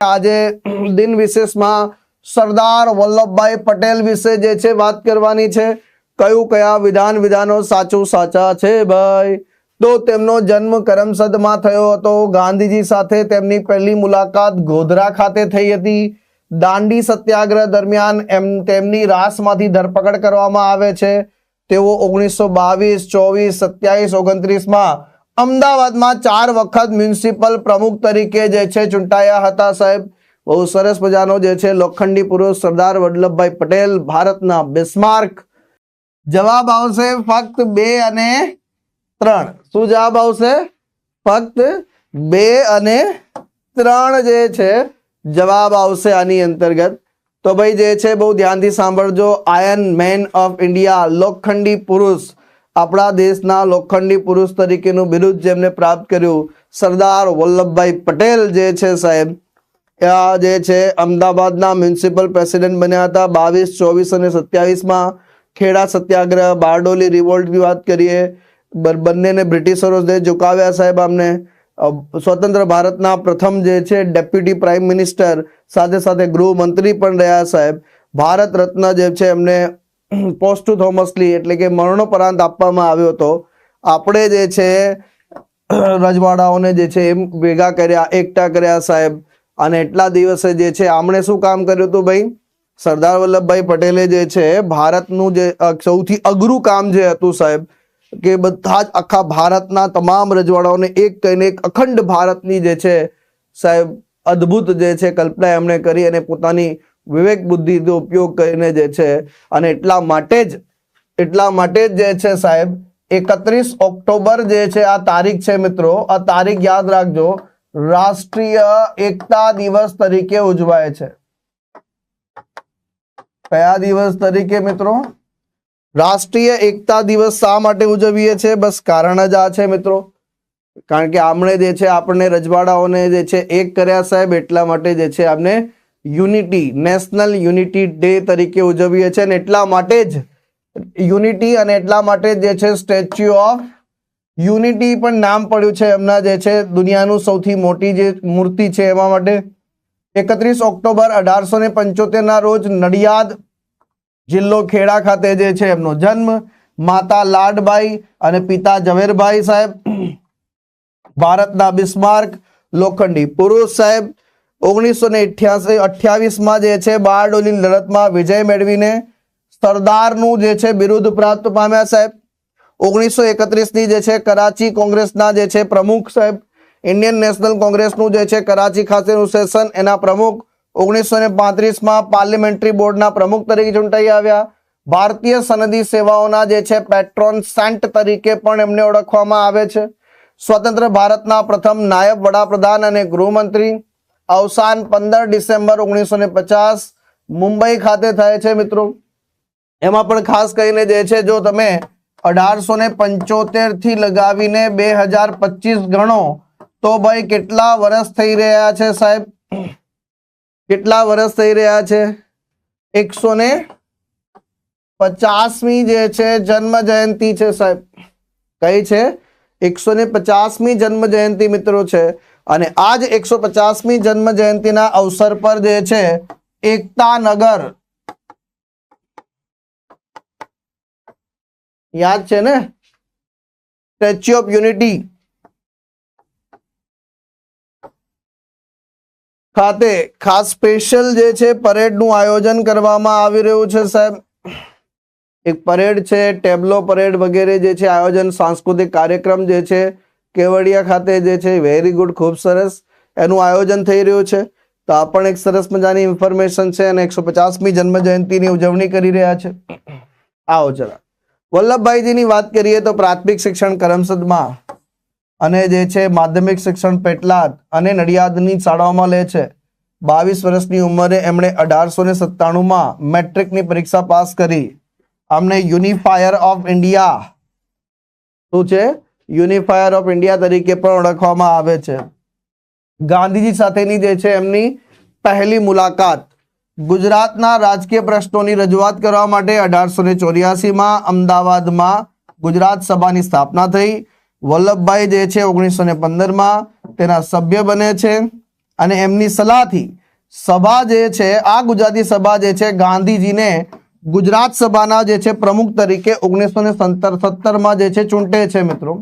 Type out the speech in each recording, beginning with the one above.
આજે દિન વિશેષમાં સરદાર વલ્લભભાઈ પટેલ વિશે જે છે વાત કરવાની છે. કયું કયા વિધાન વિધાનો સાચું સાચા છે ભાઈ? તો તેમનો જન્મ કરમસદમાં થયો હતો. ગાંધીજી સાથે તેમની પહેલી મુલાકાત ગોધરા ખાતે થઈ હતી. દાંડી સત્યાગ્રહ દરમિયાન એમ તેમની રાસમાંથી ધરપકડ કરવામાં આવે છે. તેઓ ઓગણીસો બાવીસ, ચોવીસ, સત્યાવીસ, ઓગણત્રીસમાં અમદાવાદમાં ચાર વખત મ્યુનિસિપલ પ્રમુખ તરીકે જે છે ચૂંટાયા હતા, સાહેબ. બહુ સરસ મજાનો જે છે લોખંડી પુરુષ સરદાર વલ્લભભાઈ પટેલ ભારતના બિસ્માર્ક. જવાબ આવશે ફક્ત બે અને ત્રણ. શું જવાબ આવશે? ફક્ત બે અને ત્રણ જે છે જવાબ આવશે આની અંતર્ગત. તો ભાઈ, જે છે બહુ ધ્યાનથી સાંભળજો. આયન મેન ઓફ ઇન્ડિયા લોખંડી પુરુષ. આપણા દેશના લોખંડી પુરુષ તરીકેનું બિરુદ જેમને પ્રાપ્ત કર્યું, સરદાર વલ્લભભાઈ પટેલ જે છે સાહેબ આ જે છે અમદાવાદના મ્યુનિસિપલ પ્રેસિડેન્ટ બન્યા હતા. બાવીસ, ચોવીસ અને સત્યાવીસમાં ખેડા સત્યાગ્રહ, બારડોલી રિવોલ્ટની વાત કરીએ બંનેને બ્રિટિશરો જે ઝુકાવ્યા સાહેબ આમને સ્વતંત્ર ભારતના પ્રથમ જે છે ડેપ્યુટી પ્રાઇમ મિનિસ્ટર, સાથે સાથે ગૃહમંત્રી પણ રહ્યા સાહેબ. ભારત રત્ન જે છે એમને પોસ્ટ થોમસલી એટલે કે મરણોપરાંત આપવામાં આવ્યો હતો. આપણે જે છે, રજવાડાઓને જે છે, એમ ભેગા કર્યા, એકઠા કર્યા સાહેબ. અને એટલા દિવસે જે છે, આમણે શું કામ કર્યું હતું ભાઈ? સરદાર વલ્લભભાઈ પટેલે જે છે, ભારતનું જે સૌથી અઘરું કામ જે હતું સાહેબ, કે બધા જ આખા ભારતના તમામ રજવાડાઓને એક કહીને એક અખંડ ભારતની જે છે, સાહેબ, અદ્ભુત જે છે, કલ્પના એમણે કરી અને પોતાની વિવેક બુદ્ધિનો ઉપયોગ કરીને જે છે અને એટલા માટે જ, એટલા માટે જ જે છે સાહેબ, એકત્રીસ ઓક્ટોબર જે છે આ તારીખ છે મિત્રો, આ તારીખ યાદ રાખજો, રાષ્ટ્રીય એકતા દિવસ તરીકે ઉજવાય છે. કયા દિવસ તરીકે મિત્રો? રાષ્ટ્રીય એકતા દિવસ શા માટે ઉજવીએ છીએ બસ કારણ જ આ છે મિત્રો. કારણ કે આમણે જે છે, આપણને રજવાડાઓને જે છે, એક કર્યા સાહેબ, એટલા માટે જે છે આપણે યુનિટી, નેશનલ યુનિટી ડે તરીકે ઉજવીએ છીએ અને એટલા માટે જ યુનિટી અને એટલા માટે જ છે સ્ટેચ્યુ ઓફ યુનિટી પણ નામ પડ્યું છે. એમના જે છે દુનિયાનું સૌથી મોટી જે મૂર્તિ છે એમાં માટે એકત્રીસ ઓક્ટોબર અઢારસો ને પંચોતેર ના રોજ નડિયાદ જિલ્લો ખેડા ખાતે જે છે એમનો જન્મ માતા લાડબાઈ અને પિતા ઝવેરભાઈ સાહેબ, ભારતના બિસ્માર્ક લોખંડી પુરુષ સાહેબ ઓગણીસો ને અઠ્યાસી જે છે, બારડોલી લડતમાં વિજય મેળવીને સરદારનું જે છે, બિરુદ પ્રાપ્ત પામ્યા સાહેબ. ઓગણીસો એકત્રીસની જે છે, કરાચી કોંગ્રેસના જે છે, પ્રમુખ સાહેબ. ઇન્ડિયન નેશનલ કોંગ્રેસનું જે છે, કરાચી ખાતેનું સેશન. એના પ્રમુખ ઓગણીસો ને પાંત્રીસમાં પાર્લિમેન્ટરી બોર્ડના પ્રમુખ તરીકે ચૂંટાઈ આવ્યા. ભારતીય સનદી સેવાઓના જે છે, પેટ્રોન સેન્ટ તરીકે પણ એમને ઓળખવામાં આવે છે. સ્વતંત્ર ભારતના પ્રથમ નાયબ વડાપ્રધાન અને ગૃહમંત્રી અવસાન પંદર ડિસેમ્બર ઓગણીસો મુંબઈ ખાતે થાય છે, મિત્રો. એમાં પણ ખાસ કરીને જે છે, જો તમે અઢારસો ને પંચોતેરથી લગાવીને બે હજાર પચીસ ગણો, તો ભાઈ કેટલા વર્ષ થઈ રહ્યા છે, સાહેબ? કેટલા વર્ષ થઈ રહ્યા છે? એકસો ને પચાસમી જે છે, જન્મ જયંતિ છે, સાહેબ. કઈ છે? એકસો ને પચાસમી જન્મ જયંતિ, મિત્રો, છે. અને આ જ એકસો પચાસમી જન્મ જયંતિના અવસર પર જે છે એકતા નગર યાદ છે ને? સ્ટેચ્યુ ઓફ યુનિટી ખાતે ખાસ સ્પેશિયલ જે છે, પરેડનું આયોજન કરવામાં આવી રહ્યું છે, સાહેબ. એક પરેડ છે, ટેબલો પરેડ વગેરે જે છે, આયોજન, સાંસ્કૃતિક કાર્યક્રમ જે છે કેવડિયા ખાતે જે છે વેરી ગુડ ખૂબ સરસ એનું આયોજન થઈ રહ્યું છે. તો આ પણ એક સરસ મજાની ઇન્ફોર્મેશન છે અને એકસો પચાસમી જન્મ જયંતિની ઉજવણી કરી રહ્યા છે. આવો જરા. વલ્લભભાઈજીની વાત કરીએ તો પ્રાથમિક શિક્ષણ કરમસદમાં અને જે છે, માધ્યમિક શિક્ષણ પેટલાદ અને નડિયાદની શાળાઓમાં લે છે. બાવીસ વર્ષની ઉંમરે એમણે અઢારસો ને સત્તાણુંમાં મેટ્રિકની પરીક્ષા પાસ કરી. આમને યુનિફાયર ઓફ ઇન્ડિયા શું છે? યુનિફાયર ઓફ ઇન્ડિયા તરીકે પણ ઓળખવામાં આવે છે. ગાંધીજી સાથેની જે છે એમની પહેલી મુલાકાત. ગુજરાતના રાજકીય પ્રશ્નોની રજૂઆત કરવા માટે અઢારસો ને ચોર્યાસીમાં અમદાવાદમાં ગુજરાત સભાની સ્થાપના થઈ. વલ્લભભાઈ જે છે ઓગણીસો ને પંદરમાં તેના સભ્ય બને છે અને એમની સલાહથી સભા જે છે, આ ગુજરાતી સભા જે છે ગાંધીજીને ગુજરાત સભાના જે છે પ્રમુખ તરીકે ઓગણીસો ને સત્તરમાં જે છે ચૂંટે છે મિત્રો.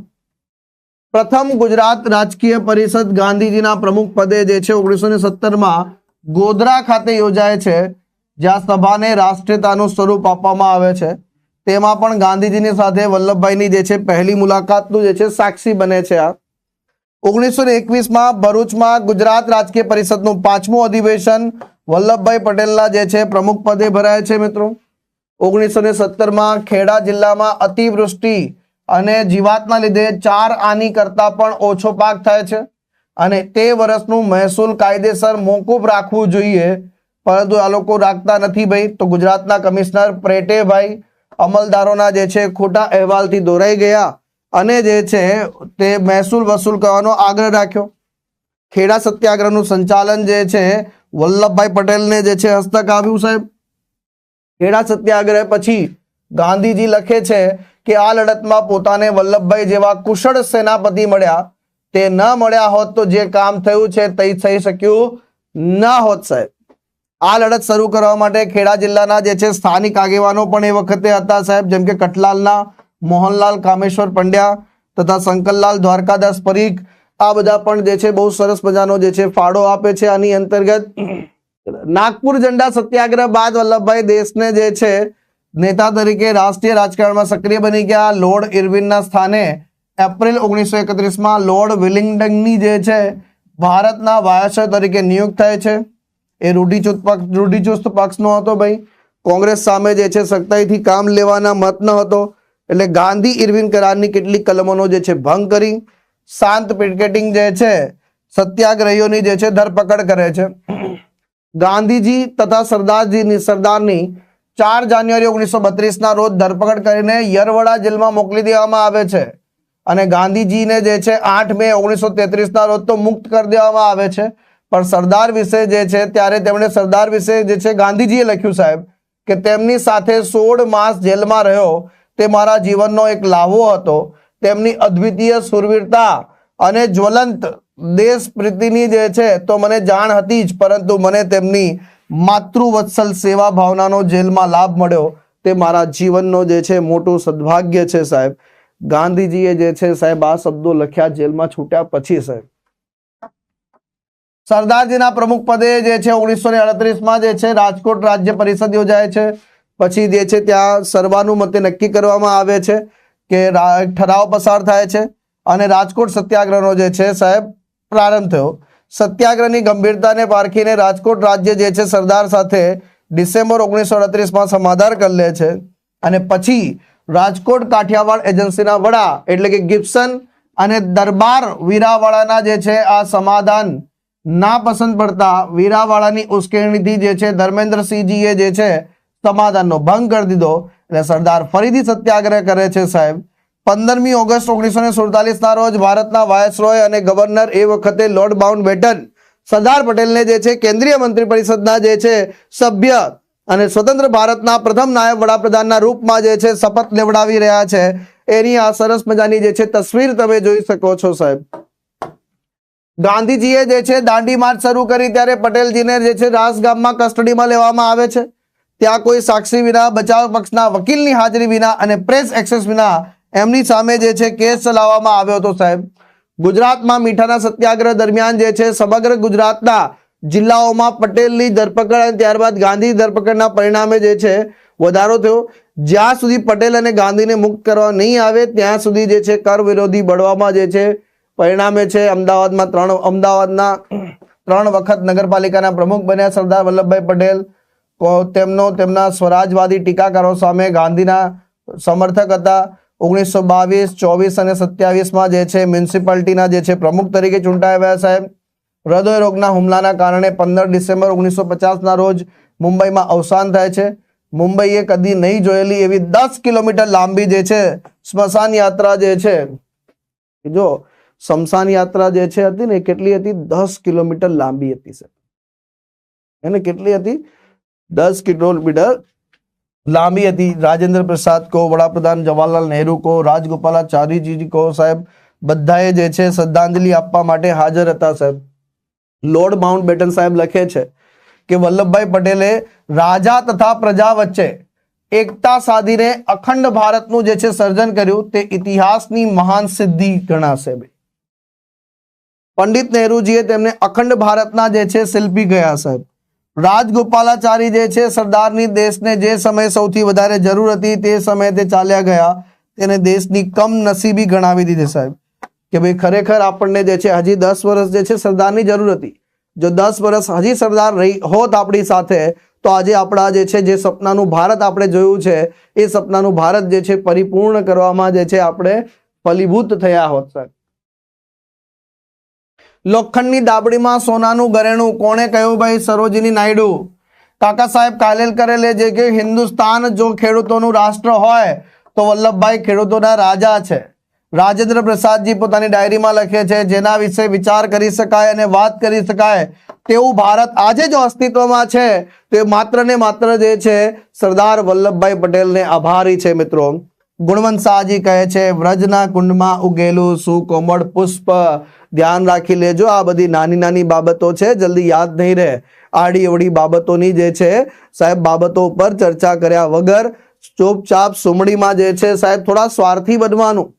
પ્રથમ ગુજરાત રાજકીય પરિષદ ગાંધીજીના પ્રમુખ પદે જે છે ઓગણીસો ને સત્તરમાં ગોધરા ખાતે યોજાય છે, જ્યાં સભાને રાષ્ટ્રીયતાનું સ્વરૂપ આપવામાં આવે છે. તેમાં પણ ગાંધીજીની સાથે વલ્લભભાઈની જે છે પહેલી મુલાકાતનું જે છે સાક્ષી બને છે આ. ઓગણીસો ને એકવીસમાં ભરૂચમાં ગુજરાત રાજકીય પરિષદનું પાંચમું અધિવેશન વલ્લભભાઈ પટેલના જે છે પ્રમુખ પદે ભરાય છે મિત્રો. ઓગણીસો ને સત્તરમાં ખેડા જિલ્લામાં અતિવૃષ્ટિ અને જીવાતના લીધે ચાર આની કરતા પણ ઓછો પાક થાય છે. અને તે વર્ષનું મહેસૂલ કાયદેસર મોકૂફ રાખવું જોઈએ. પરંતુ આ લોકો રાખતા નથી ભાઈ. તો ગુજરાતના કમિશનર પ્રેટેભાઈ અમલદારોના જે છે ખોટા અહેવાલથી દોરાઈ ગયા અને જે છે તે મહેસૂલ વસૂલ કરવાનો આગ્રહ રાખ્યો. ખેડા સત્યાગ્રહનું સંચાલન જે છે વલ્લભભાઈ પટેલને જે છે હસ્તક આવ્યું સાહેબ. ખેડા સત્યાગ્રહ પછી ગાંધીજી લખે છે કે આ લડતમાં પોતાને વલ્લભભાઈ જેવા કુશળ સેનાપતિ મળ્યા. તે ન મળ્યા હોત તો જે કામ થયું છે તે થઈ શક્યું ન હોત સાહેબ. આ લડત શરૂ કરવા માટે ખેડા જિલ્લાના જે છે સ્થાનિક આગેવાનો પણ એ વખતે હતા સાહેબ, જેમ કે કટલાલના મોહનલાલ, કામેશ્વર પંડ્યા તથા શંકરલાલ દ્વારકાદાસ પરીખ. આ બધા પણ જે છે બહુ સરસ મજાનો જે છે ફાળો આપે છે. આની અંતર્ગત નાગપુર ઝંડા સત્યાગ્રહ બાદ વલ્લભભાઈ દેશને જે છે નેતા તરીકે રાષ્ટ્રીય રાજકારણમાં સક્રિય બની ગયા લોર્ડ ઇરવિનના સ્થાને. એપ્રિલ ઓગણીસો એકત્રીસમાં લોર્ડ વિલિંગડનની જે છે, ભારતના વાયસર તરીકે નિયુક્ત થાય છે. એ રૂઢિચુસ્ત પક્ષ, રૂઢિચુસ્ત પક્ષનો હતો ભાઈ. કોંગ્રેસ સામે જે છે, સખ્તાઈથી કામ લેવાના મત ન હતો. એટલે ગાંધી ઇરવિન કરારની કેટલીક કલમોનો જે છે, ભંગ કરી. શાંત પિકેટિંગ જે છે, સત્યાગ્રહીઓની જે છે, ધરપકડ કરે છે. ગાંધીજી તથા સરદારજીની સરદારની ચાર જાન્યુઆરી ઓગણીસો બત્રીસના રોજ ધરપકડ કરીને યરવડા જેલમાં મોકલી દેવામાં આવે છે. અને ગાંધીજીને જે છે, આઠ મે ઓગણીસો તેત્રીસના રોજ તો મુક્ત કરી દેવામાં આવે છે. પણ સરદાર વિશે જે છે, ત્યારે તેમણે સરદાર વિશે જે છે, ગાંધીજીએ લખ્યું સાહેબ, કે તેમની સાથે સોળ માસ જેલમાં રહ્યો, તે મારા જીવનનો એક લાવો હતો. તેમની અદ્વિતીય સુરવીરતા અને જ્વલંત દેશ પ્રીતિની જે છે, તો મને જાણ હતી જ, પરંતુ મને તેમની માતૃવત્સલ સેવા ભાવનાનો જેલમાં લાભ મળ્યો તે મારા જીવનનો જે છે મોટું સદભાગ્ય છે સાહેબ. ગાંધીજીએ જે છે સાહેબ આ શબ્દો લખ્યા જેલમાં છૂટ્યા પછી સાહેબ. સરદારજીના પ્રમુખ પદે જે છે ઓગણીસો ને અડત્રીસમાં જે છે રાજકોટ રાજ્ય પરિષદ યોજાય છે. પછી જે છે ત્યાં સર્વાનુમતે નક્કી કરવામાં આવે છે કે ઠરાવ પસાર થાય છે અને રાજકોટ સત્યાગ્રહનો જે છે સાહેબ પ્રારંભ થયો. સત્યાગ્રહની ગંભીરતાને પારખીને રાજકોટ રાજ્ય જે છે સરદાર સાથે ડિસેમ્બર ઓગણીસો અડત્રીસમાં સમાધાન કરી લે છે. અને પછી રાજકોટ કાઠિયાવાડ એજન્સીના વડા એટલે કે ગિબ્સન અને દરબાર વીરાવાળાના જે છે આ સમાધાન ના પસંદ પડતા વીરાવાળાની ઉશ્કેરણીથી જે છે ધર્મેન્દ્રસિંહજીએ જે છે સમાધાનનો ભંગ કરી દીધો. એટલે સરદાર ફરીથી સત્યાગ્રહ કરે છે સાહેબ. પંદરમી ઓગસ્ટ ઓગણીસો ને સુડતાલીસના રોજ ભારતના વાયસરોય અને ગવર્નર એ વખતે લોર્ડ બાઉન્ડ બેટન સરદાર પટેલને જે છે કેન્દ્રીય મંત્રી પરિષદના જે છે સભ્ય અને સ્વતંત્ર ભારતના પ્રથમ નાયબ વડાપ્રધાનના રૂપમાં જે છે શપથ લેવડાવી રહ્યા છે. એની આ સરસ મજાની જે છે તસવીર તમે જોઈ શકો છો સાહેબ. ગાંધીજીએ જે છે દાંડી માર્ચ શરૂ કરી ત્યારે પટેલજીને જે છે રાસ ગામમાં કસ્ટડીમાં લેવામાં આવે છે. ત્યાં કોઈ સાક્ષી વિના, બચાવ પક્ષના વકીલની હાજરી વિના અને પ્રેસ એક્સેસ વિના એમની સામે જે છે કેસ ચલાવવામાં આવ્યો હતો સાહેબ. ગુજરાતમાં મીઠાના સત્યાગ્રહ દરમિયાન જે છે સમગ્ર ગુજરાતના જિલ્લાઓમાં પટેલની ધરપકડ અને ત્યારબાદ ગાંધી ધરપકડના પરિણામે જે છે વધારો થયો. જ્યાં સુધી પટેલ અને ગાંધીને મુક્ત કરવા નહીં આવે, ત્યાં સુધી જે છે કર વિરોધી બળવામાં જે છે પરિણામે છે અમદાવાદમાં ત્રણ, અમદાવાદના ત્રણ વખત નગરપાલિકાના પ્રમુખ બન્યા સરદાર વલ્લભભાઈ પટેલ. તેમનો, તેમના સ્વરાજવાદી ટીકાકારો સામે ગાંધીના સમર્થક હતા. ઓગણીસો બાવીસ, ચોવીસ અને સત્યાવીસમાં જે છે મ્યુનિસિપાલિટીના જે છે પ્રમુખ તરીકે ચૂંટાયા સાહેબ. હૃદય રોગના હુમલાના કારણે પંદર ડિસેમ્બર ઓગણીસો પચાસના રોજ મુંબઈમાં અવસાન થાય છે. મુંબઈએ કદી નહીં જોયેલી એવી દસ કિલોમીટર લાંબી જે છે સ્મશાન યાત્રા જે છે જો સ્મશાન યાત્રા જે છે હતી ને કેટલી હતી? દસ કિલોમીટર લાંબી હતી સર એને કેટલી હતી? દસ કિલોમીટર લાંબી હતી. રાજેન્દ્ર પ્રસાદ કો, વડાપ્રધાન જવાહરલાલ નહેરુ કો રાજગોપાલાચારીજી કો સાહેબ, બધાએ જે છે શ્રદ્ધાંજલિ આપવા માટે હાજર હતા સાહેબ લોર્ડ માઉન્ટ બેટન સાહેબ લખે છે કે, વલ્લભભાઈ પટેલે રાજા તથા પ્રજા વચ્ચે એકતા સાધીને અખંડ ભારતનું જે છે સર્જન કર્યું તે ઇતિહાસની મહાન સિદ્ધિ ગણાશે ભાઈ. પંડિત નહેરુજીએ તેમને અખંડ ભારતના જે છે શિલ્પી ગયા, સાહેબ. રાજગોપાલાચારી જે છે, સરદારની દેશને જે સમયે સૌથી વધારે જરૂર હતી તે સમયે તે ચાલ્યા ગયા. તેને દેશની કમ નસીબી ગણાવી દીધી સાહેબ. કે ભાઈ ખરેખર આપણને જે છે, હજી દસ વર્ષ જે છે, સરદારની જરૂર હતી. જો દસ વર્ષ હજી સરદાર રહી હોત આપણી સાથે, તો આજે આપણા જે છે, જે સપનાનું ભારત આપણે જોયું છે, એ સપનાનું ભારત જે છે, પરિપૂર્ણ કરવામાં જે છે, આપણે ફલીભૂત થયા હોત સાહેબ. લોખંડની દાબડીમાં સોનાનું ઘરેણું. કોણે કહ્યું ભાઈ? સરોજિની નાયડુ. કાકા સાહેબ કાલેલકરે લે છે કે હિન્દુસ્તાન જો ખેડૂતોનું રાષ્ટ્ર હોય તો વલ્લભભાઈ ખેડૂતોના રાજા છે. રાજેન્દ્ર પ્રસાદજી પોતાની ડાયરીમાં લખે છે, જેના વિશે વિચાર કરી શકાય અને વાત કરી શકાય, તેવું ભારત આજે જો અસ્તિત્વમાં છે. તે માત્ર ને માત્ર જે છે સરદાર વલ્લભભાઈ પટેલને આભારી છે મિત્રો. ગુણવંત શાહજી કહે છે, વ્રજના કુંડમાં ઉગેલું સુકોમળ પુષ્પ ધ્યાન રાખી લેજો. આ બધી નાની નાની બાબતો છે, જલ્દી યાદ નહીં રહે. આડી અવડી બાબતોની જે છે, સાહેબ, બાબતો ઉપર ચર્ચા કર્યા વગર ચોપચાપ સુમડીમાં જે છે, સાહેબ, થોડા સ્વાર્થી બનવાનું.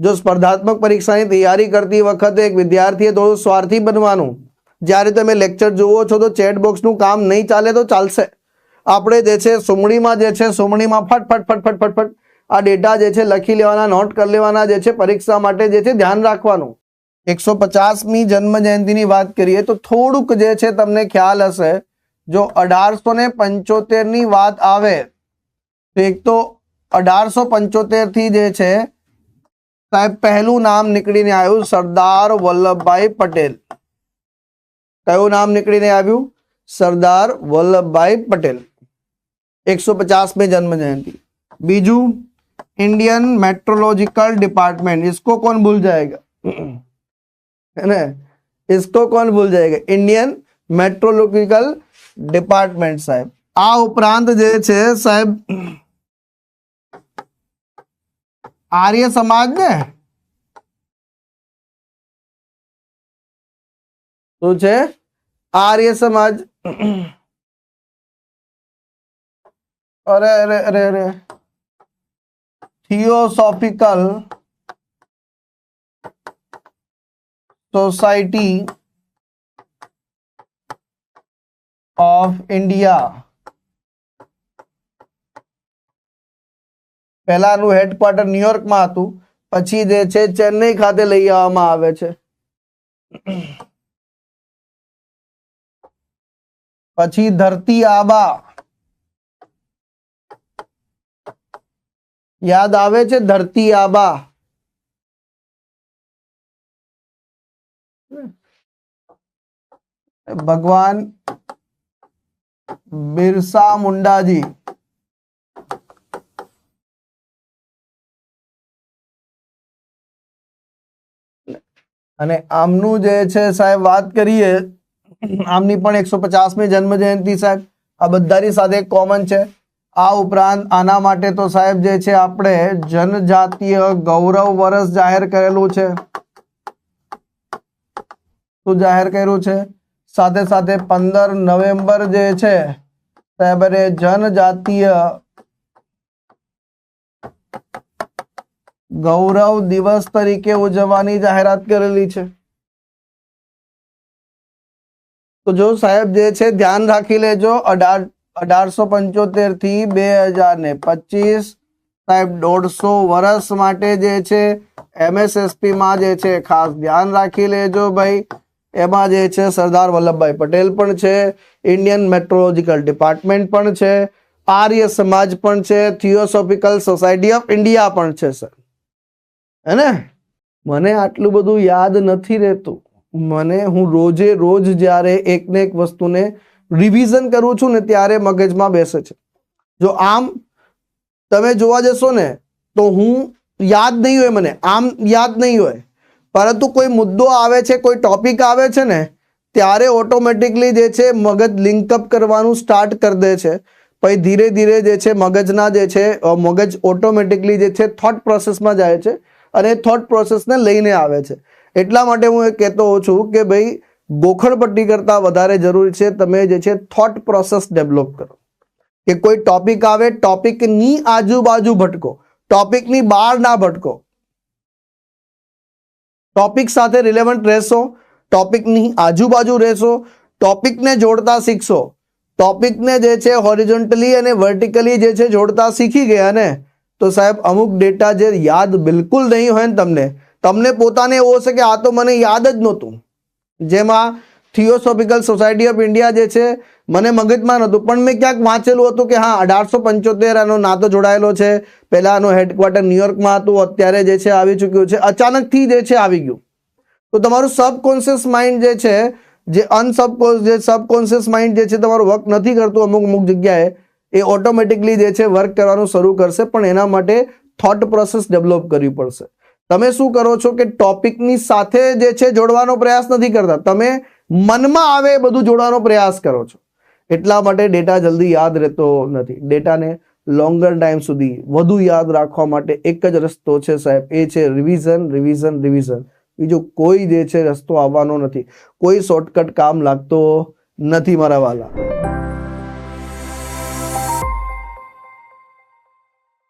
જો સ્પર્ધાત્મક પરીક્ષાની તૈયારી કરતી વખતે એક વિદ્યાર્થીએ થોડું સ્વાર્થી બનવાનું. જ્યારે તમે લેક્ચર જુઓ છો, તો ચેટ બોક્સનું કામ નહીં ચાલે તો ચાલશે. આપણે જે છે, સુમડીમાં જે છે, સુમડીમાં ફટ ફટ ફટ ફટ ફટ ફટ આ ડેટા જે છે લખી લેવાના, નોટ કરી લેવાના જે છે પરીક્ષા માટે જે છે ધ્યાન રાખવાનું. એકસો પચાસમી જન્મ જયંતિની વાત કરીએ તો થોડુંક જે છે તમને ખ્યાલ હશે. જો અઢારસો ને પંચોતેરની વાત આવે, તો એક તો અઢારસો પંચોતેરથી જે છે, સાહેબ પહેલું નામ નીકળીને આવ્યું સરદાર વલ્લભભાઈ પટેલ. કયું નામ નીકળીને આવ્યું? સરદાર વલ્લભભાઈ પટેલ. એકસો પચાસમી જન્મ જયંતિ બીજું? इंडियन मेट्रोलॉजिकल डिपार्टमेंट इसको कौन भूल जाएगा है ना इसको कौन भूल जाएगा इंडियन मेट्रोलॉजिकल ડિપાર્ટમેન્ટ સાહેબ આ ઉપરાંત જે છે સાહેબ આર્ય સમાજ ને શું છે આર્ય સમાજ અરે અરે અરે અરે थियोसॉफिकल सोसाइटी ઓફ ઇન્ડિયા પહેલાનું હેડક્વાર્ટર ન્યુયોર્કમાં હતું પછી જે છે ચેન્નઈ ખાતે લઈ આવવામાં આવે છે પછી ધરતી આબા યાદ આવે છે ધરતી આબા? ભગવાન બિરસા મુંડાજી. અને આમનું જે છે સાહેબ, વાત કરીએ, આમની પણ એકસો પચાસમી જન્મ જયંતિ સાહેબ. આ બધાની સાથે કોમન છે. આ ઉપરાંત આના માટે તો સાહેબ જે છે આપણે જનજાતીય ગૌરવ વર્ષ જાહેર કરેલું છે. શું જાહેર કર્યું છે? સાથે સાથે પંદર નવેમ્બર જે છે, સાહેબ અરે જનજાતીય ગૌરવ દિવસ તરીકે ઉજવવાની જાહેરાત કરેલી છે. તો જો સાહેબ જે છે ધ્યાન રાખી લેજો, અઢાર અઢારસો પંચોતેરથી બે હજાર ને પચીસ. સાહેબ, દોઢસો વર્ષ માટે જે છે એમએસએસપી માં જે છે, ખાસ ધ્યાન રાખી લેજો ભાઈ. એમાં જે છે, સરદાર વલ્લભભાઈ પટેલ પણ છે, ઇન્ડિયન મેટ્રોલોજીકલ ડિપાર્ટમેન્ટ પણ છે, આર્ય સમાજ પણ છે, થિયોસોફિકલ સોસાયટી ઓફ ઇન્ડિયા પણ છે, સર. હે ને? મને આટલું બધું યાદ નથી રહેતું. મને હું રોજે રોજ જ્યારે એકને એક વસ્તુને રિવિઝન કરું છું ને ત્યારે મગજમાં બેસે છે. જો આમ તમે જોવા જશો ને, તો હું યાદ નહીં હોય મને, આમ યાદ નહીં હોય. પરંતુ કોઈ મુદ્દો આવે છે, કોઈ ટોપિક આવે છે ને, ત્યારે ઓટોમેટિકલી જે છે મગજ લિંકઅપ કરવાનું સ્ટાર્ટ કરી દે છે. પછી ધીરે ધીરે જે છે મગજના જે છે મગજ ઓટોમેટિકલી જે છે થોટ પ્રોસેસમાં જાય છે અને થોટ પ્રોસેસને લઈને આવે છે. એટલા માટે હું એ કહેતો હોઉં છું કે ભાઈ ગોખણપટ્ટી કરતાં વધારે જરૂરી છે. તમે જે છે થોટ પ્રોસેસ ડેવલપ કરો. કે કોઈ ટોપિક આવે ટોપિકની આજુબાજુ ભટકો. ટોપિકની બહાર ના ભટકો. ટોપિક સાથે રિલેવન્ટ રહેશો. ટોપિકની આજુબાજુ રહેશો. ટોપિકને જોડતા શીખશો. ટોપિકને જે છે હોરિઝોન્ટલી અને વર્ટિકલી જે છે જોડતા શીખી ગયા ને, તો સાહેબ અમુક ડેટા જે યાદ બિલકુલ નહીં હોય ને તમને તમને પોતાને એવો હશે કે આ તો મને યાદ જ નહોતું. જેમાં થિયોસોફિકલ સોસાયટી ઓફ ઇન્ડિયા જે છે, મને મગજમાં નહોતું. પણ મેં ક્યાંક વાંચેલું હતું કે હા, અઢારસો પંચોતેર આનો નાતો જોડાયેલો છે. પહેલા આનું હેડક્વાર્ટર ન્યુયોર્કમાં હતું, અત્યારે જે છે આવી ચૂક્યું છે. અચાનકથી જે છે આવી ગયું. તો તમારું સબકોન્શિયસ માઇન્ડ જે છે, જે અનસબ જે સબકોન્શિયસ માઇન્ડ જે છે, તમારું વર્ક નથી કરતું અમુક અમુક જગ્યાએ, એ ઓટોમેટિકલી જે છે વર્ક કરવાનું શરૂ કરશે, પણ એના માટે થોટ પ્રોસેસ ડેવલપ કરવી પડશે. તમે શું કરો છો કે ટોપિકની સાથે જે છે જોડવાનો પ્રયાસ નથી કરતા? તમે મનમાં આવે બધું જોડવાનો પ્રયાસ કરો છો. એટલા માટે ડેટા જલ્દી યાદ રહેતો નથી. ડેટાને લોંગર ટાઈમ સુધી વધુ યાદ રાખવા માટે એક જ રસ્તો છે સાહેબ, એ છે રિવિઝન રિવિઝન રિવિઝન બીજો કોઈ જે છે રસ્તો આવવાનો નથી. કોઈ શોર્ટકટ કામ લાગતો નથી મારા વાલા.